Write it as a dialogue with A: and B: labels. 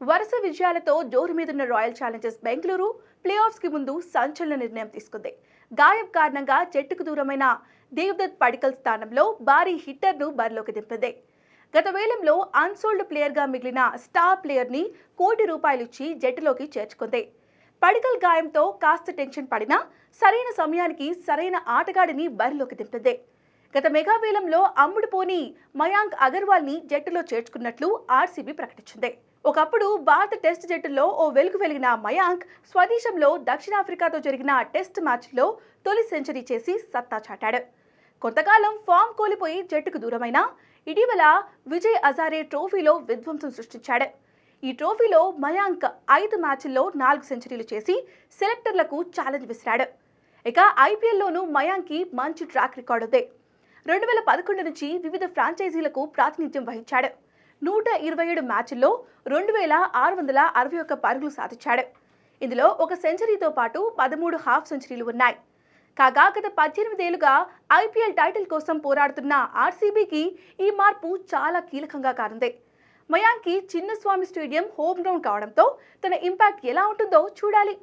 A: వరుస విజయాలతో జోరు మీదున్న రాయల్ ఛాలెంజర్స్ బెంగళూరు ప్లే ఆఫ్స్కి ముందు సంచలన నిర్ణయం తీసుకుంది. గాయం కారణంగా జట్టుకు దూరమైన దేవ్దత్ పడికల్ స్థానంలో భారీ హిట్టర్ను బరిలోకి దింపింది. గత వేలంలో అన్సోల్డ్ ప్లేయర్గా మిగిలిన స్టార్ ప్లేయర్ని కోటి రూపాయలిచ్చి జట్టులోకి చేర్చుకుంది. పడికల్ గాయంతో కాస్త టెన్షన్ పడినా సరైన సమయానికి సరైన ఆటగాడిని బరిలోకి దింపింది. గత మెగావేలంలో అమ్ముడుపోని మయాంక్ అగర్వాల్ని జట్టులో చేర్చుకున్నట్లు ఆర్సీబీ ప్రకటించింది. ఒకప్పుడు భారత టెస్ట్ జట్టులో ఓ వెలుగు వెలిగిన మయాంక్ స్వదేశంలో దక్షిణాఫ్రికాతో జరిగిన టెస్ట్ మ్యాచ్లో తొలి సెంచరీ చేసి సత్తా చాటాడు. కొంతకాలం ఫామ్ కోల్పోయి జట్టుకు దూరమైన ఇటీవల విజయ్ అజారే ట్రోఫీలో విధ్వంసం సృష్టించాడు. ఈ ట్రోఫీలో మయాంక్ ఐదు మ్యాచ్ల్లో నాలుగు సెంచరీలు చేసి సెలెక్టర్లకు ఛాలెంజ్ విసిరాడు. ఇక ఐపీఎల్లోనూ మయాంక్కి మంచి ట్రాక్ రికార్డు ఉంది రెండు వేల పదకొండు నుంచి వివిధ ఫ్రాంచైజీలకు ప్రాతినిధ్యం వహించాడు. నూట ఇరవై ఏడు మ్యాచ్ల్లో రెండు వేల ఆరు వందల అరవై ఒక్క పరుగులు సాధించాడు. ఇందులో ఒక సెంచరీతో పాటు పదమూడు హాఫ్ సెంచరీలు ఉన్నాయి. కాగా గత పద్దెనిమిదేళ్ళుగా ఐపీఎల్ టైటిల్ కోసం పోరాడుతున్న ఆర్సీబీకి ఈ మార్పు చాలా కీలకంగా కానుంది. మయాంకి చిన్నస్వామి స్టేడియం హోమ్ గ్రౌండ్ కావడంతో తన ఇంపాక్ట్ ఎలా ఉంటుందో చూడాలి.